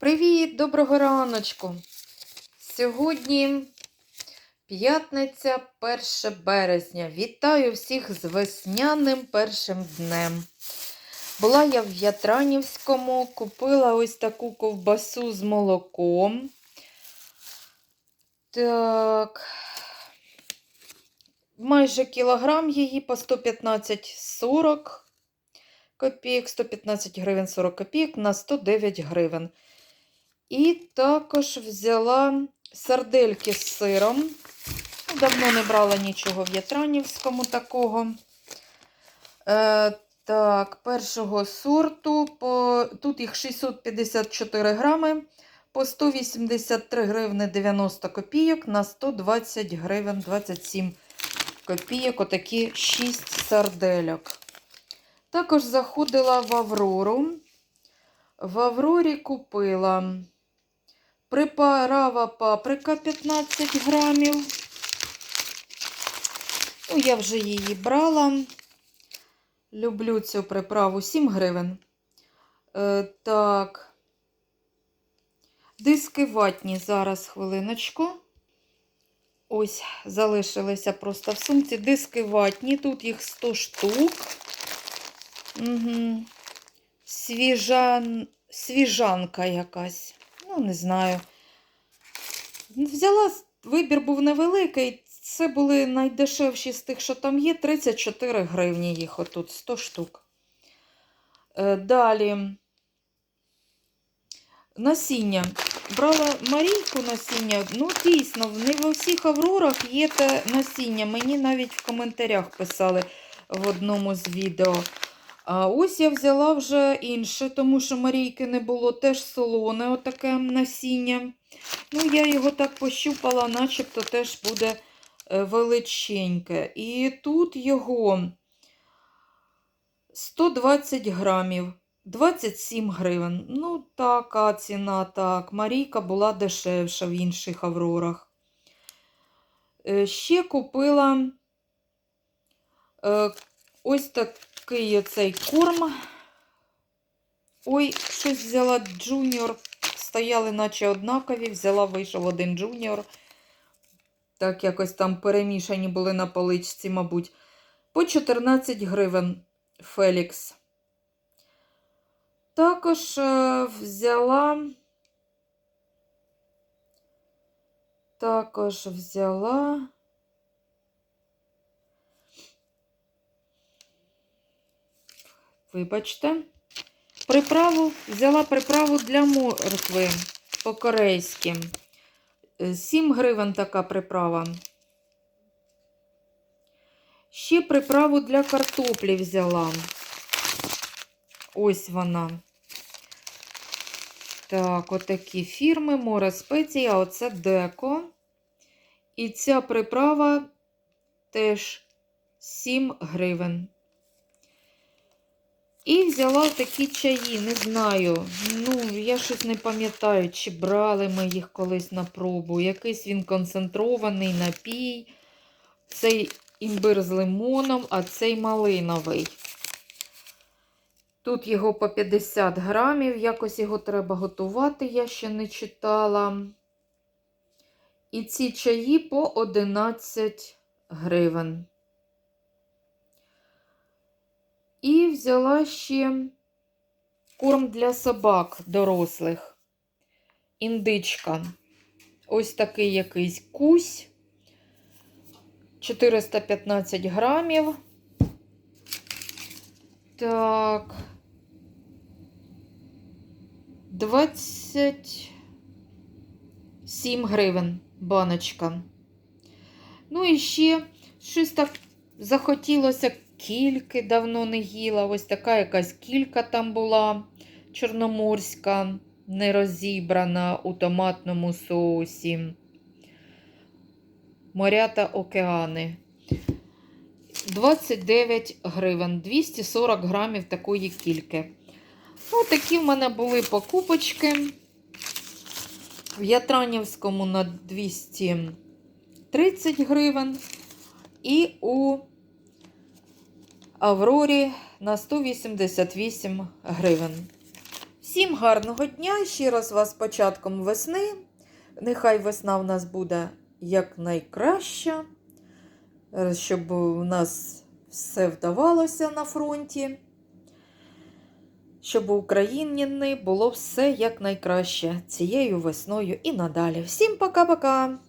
Привіт, доброго раночку! Сьогодні п'ятниця, 1 березня. Вітаю всіх з весняним першим днем. Була я в Ятранівському, купила ось таку ковбасу з молоком. Так, майже кілограм її по 115,40 копійок, 115 гривень 40 копійок на 109 гривень. І також взяла сардельки з сиром. Давно не брала нічого в Ятранівському такого. Е, так, першого сорту. По, тут їх 654 грами по 183 гривни 90 копійок на 120 гривень 27 копійок. Отакі 6 сардельок. Також заходила в Аврору. В Аврорі купила припарава паприка 15 грамів. Ну, я вже її брала. Люблю цю приправу 7 гривень. Е, так. Диски ватні зараз хвилиночку. Ось, залишилися просто в сумці. Диски ватні, тут їх 100 штук. Угу. Свіжан... Свіжанка якась. Не знаю. Взяла, вибір був невеликий. Це були найдешевші з тих, що там є. 34 гривні їх отут, 100 штук. Е, Далі. Насіння. Брала Марійку насіння. Ну, дійсно, не в усіх аврорах є те насіння. Мені навіть в коментарях писали в одному з відео. А ось я взяла вже інше, тому що Марійки не було теж солоне отаке насіння. Ну, я його так пощупала, начебто теж буде е, величеньке. І тут його 120 грамів, 27 гривень. Ну, така ціна, так. Марійка була дешевша в інших аврорах. Е, Ще купила е, ось такий оцей корм. Ой, щось взяла джуніор. Стояли, наче однакові. Взяла, вийшов один джуніор. Так, якось там перемішані були на поличці, мабуть. По 14 гривень Фелікс. Також е, взяла. Також взяла. Вибачте. Приправу взяла приправу для моркви по-корейськи. 7 гривень така приправа. Ще приправу для картоплі взяла. Ось вона. Так, отакі фірми, море спеції, а оце деко. І ця приправа теж 7 гривень. І взяла такі чаї, не знаю. Ну, я щось не пам'ятаю, чи брали ми їх колись на пробу. Якийсь він концентрований напій. Цей імбир з лимоном, а цей малиновий. Тут його по 50 грамів, якось його треба готувати, я ще не читала. І ці чаї по 11 гривень. І взяла ще корм для собак дорослих. Індичка. Ось такий якийсь кусь. 415 грамів. Так. 27 гривень баночка. Ну і ще щось так захотілося кільки давно не їла. Ось така якась кілька там була чорноморська, не розібрана у томатному соусі. Моря та океани. 29 гривень, 240 грамів такої кільки. Ну, такі в мене були покупочки. В Ятранівському на 230 гривень. І у Аврорі на 188 гривень. Всім гарного дня! Ще раз вас з початком весни. Нехай весна в нас буде якнайкраща, щоб у нас все вдавалося на фронті, щоб у Україні було все якнайкраще цією весною і надалі. Всім пока-пока!